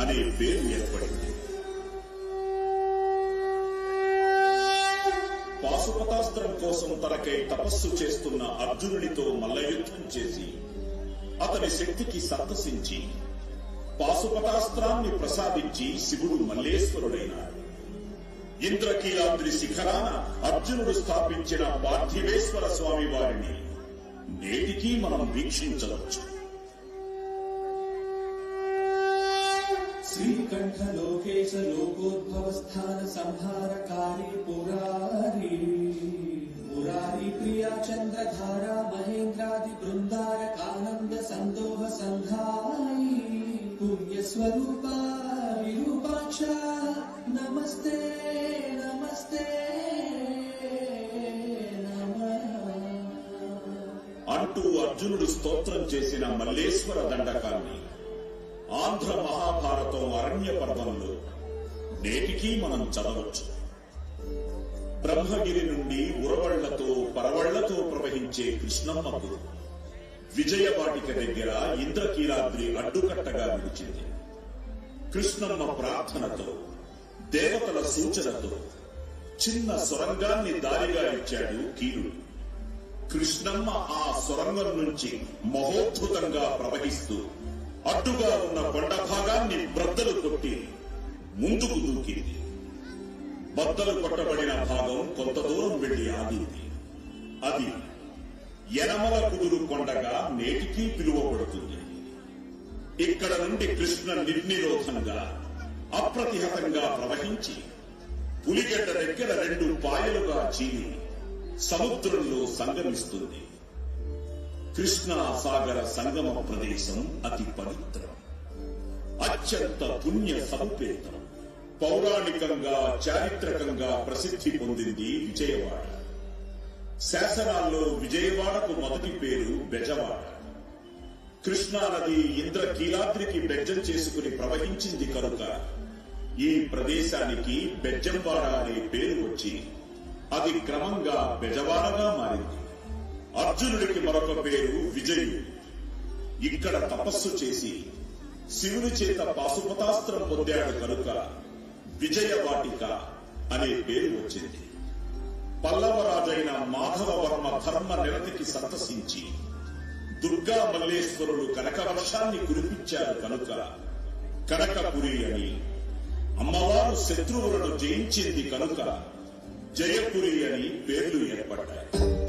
అనే పేరు ఏర్పడింది. పాశుపతాస్త్రం కోసం తనకై తపస్సు చేస్తున్న అర్జునుడితో మల్లయుద్ధం చేసి అతని శక్తికి సంతసించి పాశుపతాస్త్రాన్ని ప్రసాదించి శివుడు మల్లేశ్వరుడైనాడు. ఇంద్రకీలాద్రి శిఖరాన అర్జునుడు స్థాపించిన పార్థివేశ్వర స్వామి వారిని నేటికీ మనం వీక్షించవచ్చు. श्रीकण्ठ लोकेश लोकोद्भवस्थान संहारकारी पुरारी मुरारी प्रिया चन्द्रधारा महेन्द्रादि बृन्दारकानन्द सन्दोह सन्धायी पुण्यस्वरूपा विरूपाक्ष नमस्ते नमस्ते नमः అంటూ అర్జునుడు స్తోత్రం చేసిన మల్లేశ్వర దండకాన్ని ఆంధ్ర మహాభారతం అరణ్య పర్వంలో నేటికీ మనం చదవచ్చు. బ్రహ్మగిరి నుండి ఉరవళ్ళతో పరవళ్ళతో ప్రవహించే కృష్ణమ్మకు విజయవాటిక దగ్గర ఇంద్రకీలాద్రి అడ్డుకట్టగా నిలిచింది. కృష్ణమ్మ ప్రార్థనతో దేవతల సూచనతో చిన్న సొరంగాన్ని దారిగా ఇచ్చాడు కీరుడు కృష్ణమ్మ ఆ సొరంగం నుంచి మహోద్భుతంగా ప్రవహిస్తూ అడ్డుగా ఉన్న కొండ భాగాన్ని బ్రద్దలు కొట్టి ముందుకు దూకింది బద్దలు కొట్టబడిన భాగం కొంత దూరం వెళ్ళి ఆగింది. అది యనమల కుదురు కొండగా నేటికీ పిలువబడుతుంది. ఇక్కడ నుండి కృష్ణ నిర్నిరోధంగా అప్రతిహతంగా ప్రవహించి పులిగడ్డ దగ్గర రెండు పాయలుగా చీలి సముద్రంలో సంగమిస్తుంది. కృష్ణా సాగర సంగమ ప్రదేశం అతి పవిత్రం. అత్యంత పుణ్య సంపేతం పౌరాణికంగా చారిత్రకంగా ప్రసిద్ధి పొందింది విజయవాడ. శాసనాల్లో విజయవాడకు మొదటి పేరు బెజవాడ. కృష్ణా నది ఇంద్రకీలాద్రికి బెజ్జం చేసుకుని ప్రవహించింది కనుక ఈ ప్రదేశానికి బెజ్జంవాడ అనే పేరు వచ్చి అది క్రమంగా బెజవాడగా మారింది. అర్జునుడికి మరొక పేరు విజయుడు. ఇక్కడ తపస్సు చేసి శివుని చేత పాశుపతాస్త్రం పొందాడు కనుక విజయవాటిక అనే పేరు వచ్చింది. పల్లవరాజైన మాధవవర్మ ధర్మ నిరతికి సంతసించి దుర్గా మల్లేశ్వరుడు కనక వర్షాన్ని కురిపించారు కనుక కనకపురి అని అమ్మవారు శత్రువులను జయించింది కనుక జయపురి అని పేర్లు ఏర్పడ్డాయి.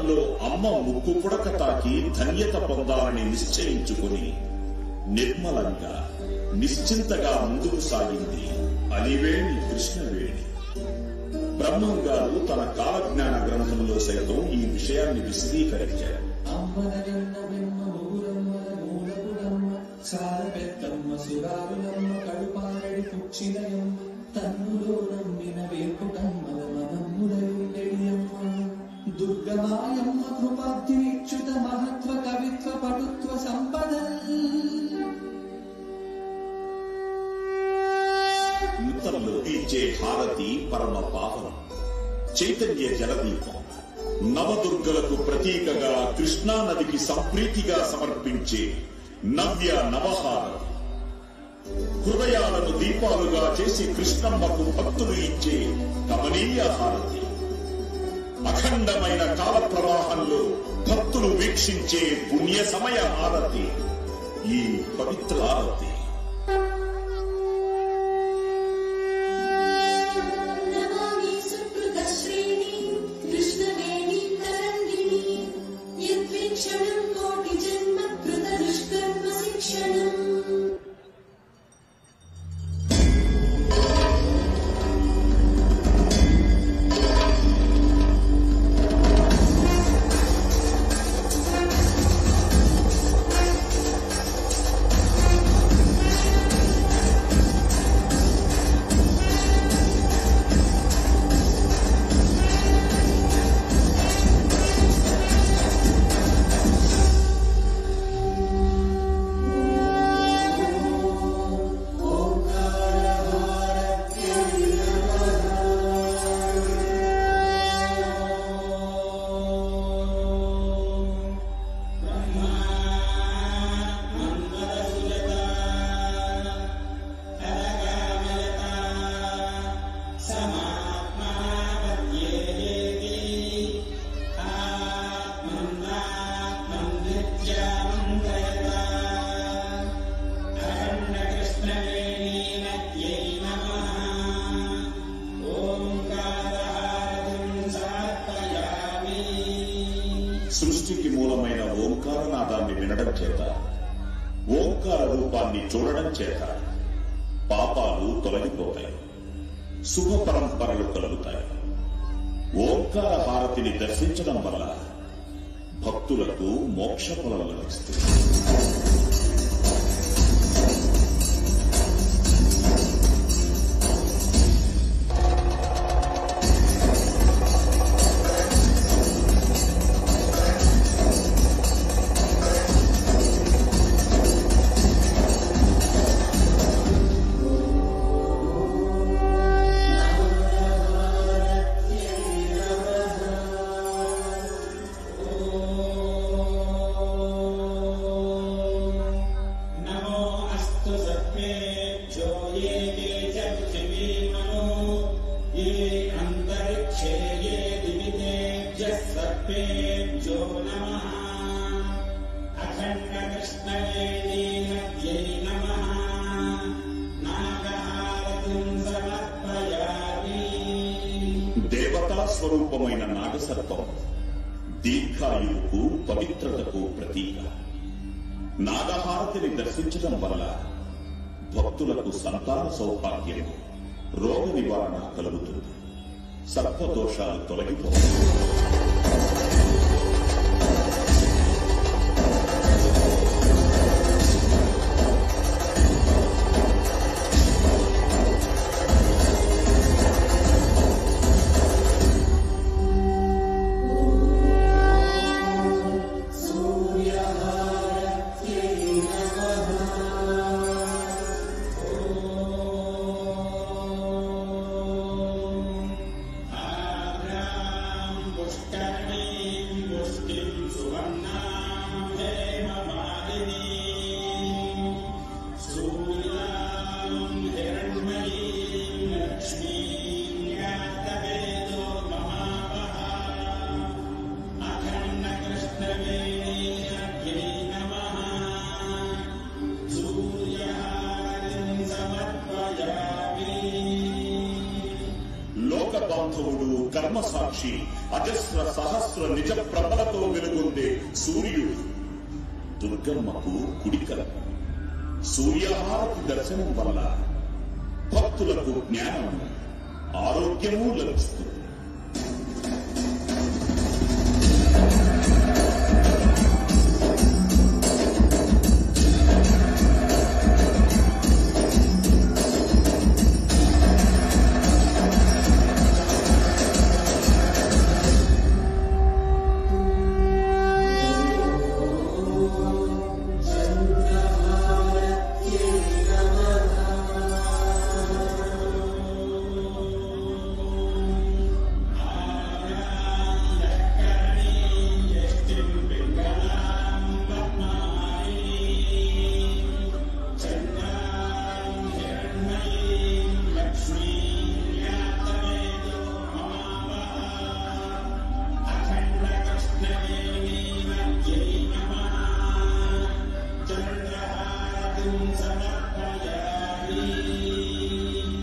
కలియుగాంతంలో అమ్మ ముక్కు పుడక తాకి ధన్యత పొందాలని నిశ్చయించుకుని నిర్మలంగా నిశ్చింతగా ముందుకు సాగింది అలివేణి కృష్ణవేణి. బ్రహ్మం గారు తన కాలజ్ఞాన గ్రంథంలో సైతం ఈ విషయాన్ని విశదీకరించారు. అమ్మనగన్న పెద్దమ్మ సురారులమ్మ కడుపారడి పుచ్చిలయమ్మ తన్నులో నమ్మిన వేపుటమ్మ దుర్గమాయమ్మ కృపాబ్ధిచ్యుత మహత్వ కవిత్వ పటుత్వ సంపద యుద్ధంలో ఇచ్చే హారతి పరమ పావనం చైతన్య జలదీపం నవదుర్గలకు ప్రతీకగా కృష్ణా నదికి సంప్రీతిగా సమర్పించే నవ్య నవహారతి హృదయాలను దీపాలుగా చేసి కృష్ణమ్మకు భక్తులు ఇచ్చే కమనీయ హారతి. అఖండమైన కాల ప్రవాహంలో భక్తులు వీక్షించే పుణ్య సమయ ఆరతి ఈ పవిత్ర హారతి వినడం చేత. ఓంకార రూపాన్ని చూడడం చేత పాపాలు తొలగిపోతాయి. శుభ పరంపరలు కలుగుతాయి. ఓంకార హారతిని దర్శించడం వల్ల భక్తులకు మోక్ష ఫలం లభిస్తుంది. వల్ల భక్తులకు సంతాన సౌభాగ్యము రోగ నివారణ కలుగుతుంది. సర్వదోషాలు తొలగిపోతుంది కర్మ సాక్షి అజస్ర సహస్ర నిజ ప్రభలతో వెలుగొందే సూర్యుడు. దుర్గమ్మకు కుడికల. సూర్యహారతి దర్శనం వల్ల భక్తులకు జ్ఞానం ఆరోగ్యము లభిస్తుంది.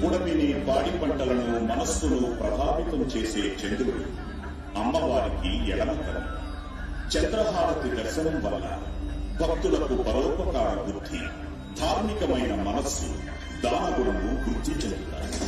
పుడమిని పాడి పంటలను మనస్సును ప్రభావితం చేసే చంద్రుడు అమ్మవారికి ఎడమకరం చంద్రహారతి దర్శనం వల్ల భక్తులకు పరోపకార బుద్ధి ధార్మికమైన మనస్సు దానగుణము వృద్ధి చెందుతాయి.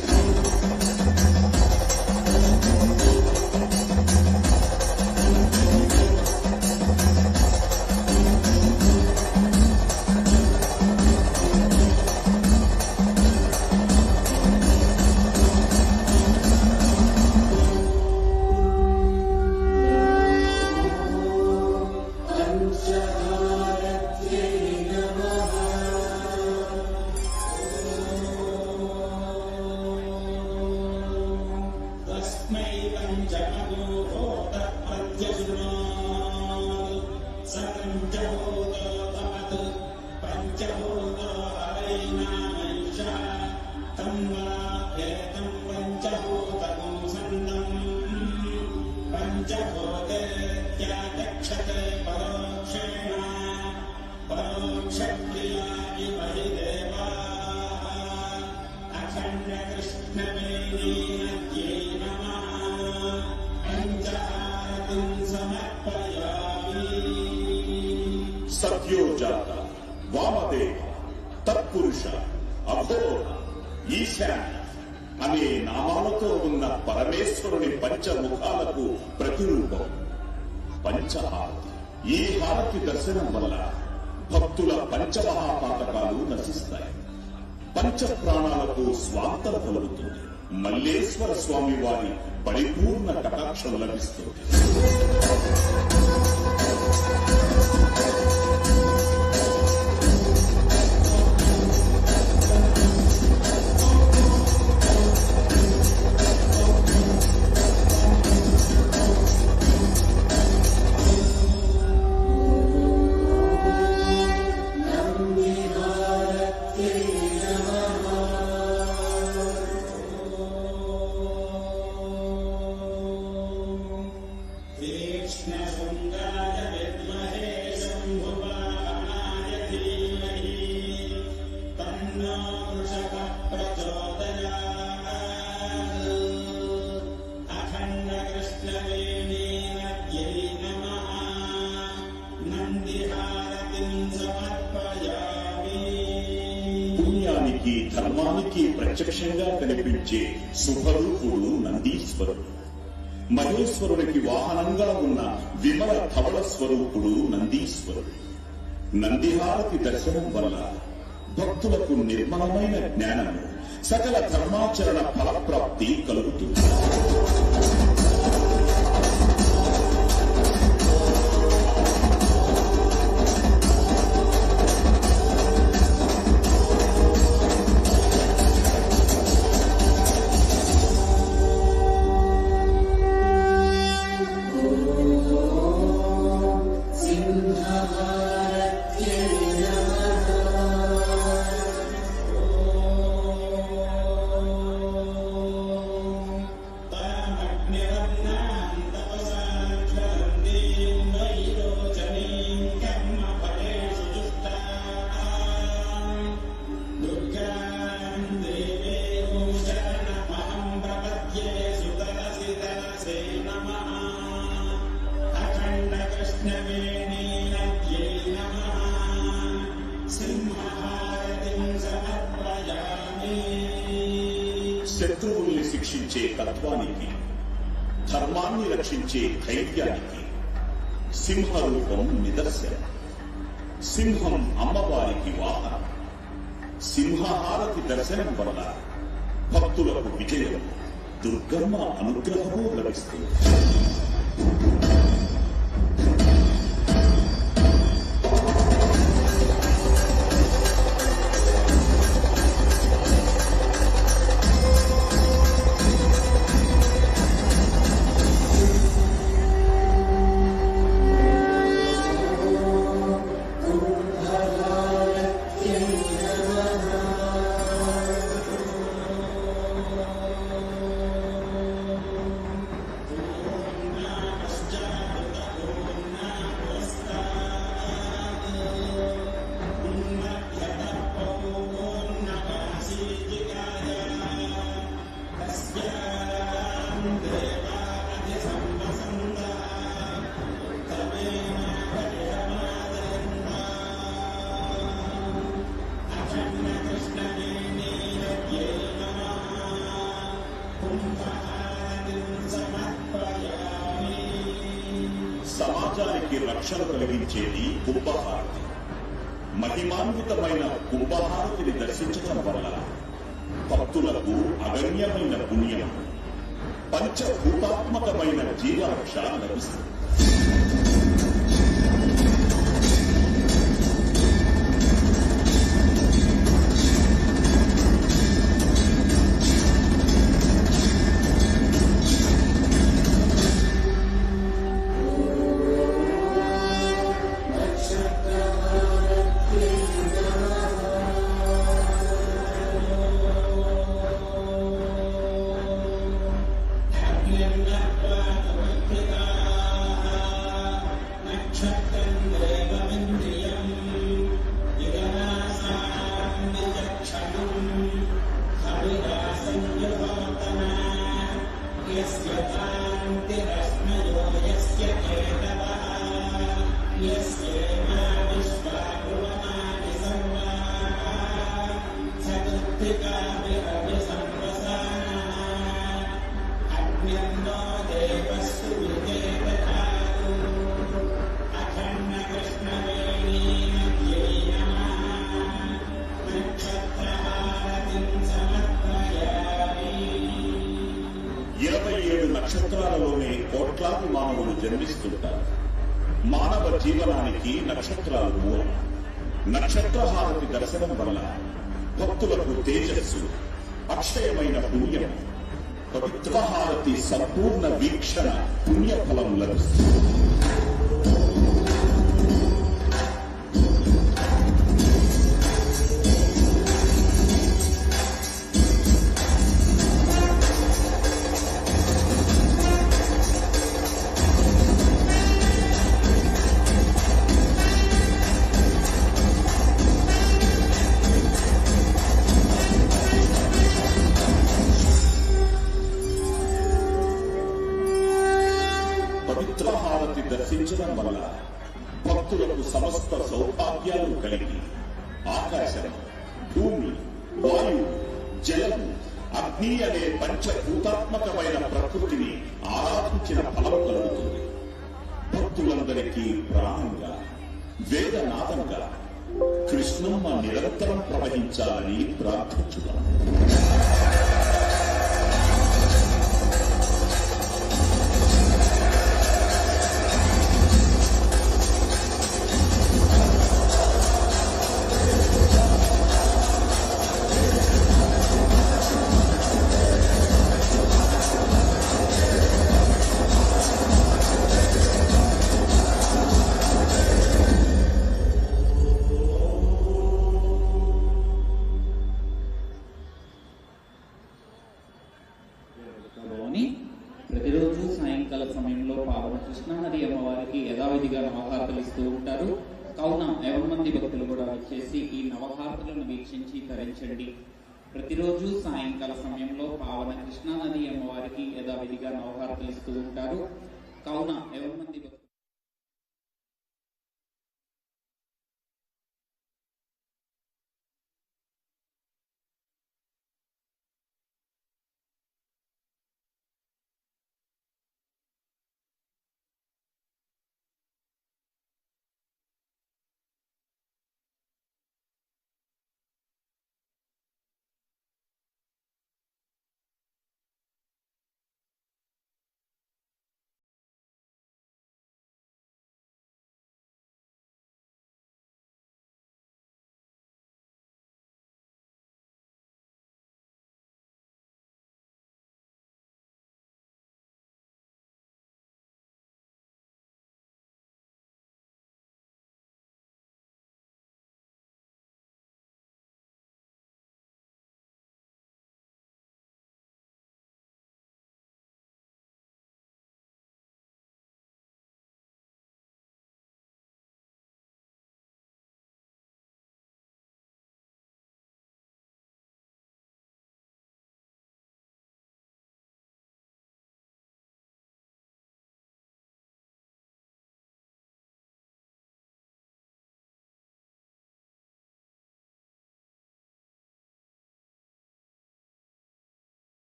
తత్పురుష అఘోర ఈశ. అనే నామాలతో ఉన్న పరమేశ్వరుని పంచముఖాలకు ప్రతిరూపం. పంచహారతి ఈ హారతి దర్శనం వల్ల భక్తుల పంచమహాపాతకాలు నశిస్తాయి. పంచ ప్రాణాలకు స్వాంతం కలుగుతుంది మల్లేశ్వర స్వామి వారి పరిపూర్ణ కటాక్షం లభిస్తుంది. కనిపించే శుభరూపుడు నందీశ్వరుడు మహేశ్వరుడికి వాహనంగా ఉన్న విమల ధవళ స్వరూపుడు నందీశ్వరుడు. నందిహారతి దర్శనం వల్ల భక్తులకు నిర్మలమైన జ్ఞానము సకల ధర్మాచరణ ఫలప్రాప్తి కలుగుతుంది. శిక్షించే తత్వానికి ధర్మాన్ని రక్షించే ధైర్యానికి సింహరూపం నిదర్శనం. సింహం అమ్మవారికి వాహనం. సింహహారతి దర్శనం వల్ల భక్తులకు విజయం దుర్గమ్మ అనుగ్రహము లభిస్తుంది. రక్షణ కలిగించేది ఉపహారతి మహిమాన్వితమైన ఉపహారతిని దర్శించడం వల్ల భక్తులకు అగణ్యమైన పుణ్యం పంచభూతాత్మకమైన జీవరక్ష లభిస్తుంది. ఇరవై ఏడు నక్షత్రాలలోనే కోట్లాది మానవులు జన్మిస్తుంటారు. మానవ జీవనానికి నక్షత్రాలు మూలం. నక్షత్రహారతి దర్శనం వల్ల భక్తులకు తేజస్సు అక్షయమైన పుణ్యం. పవిత్రహారతి సంపూర్ణ వీక్షణ పుణ్యఫలం లభిస్తుంది.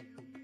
you.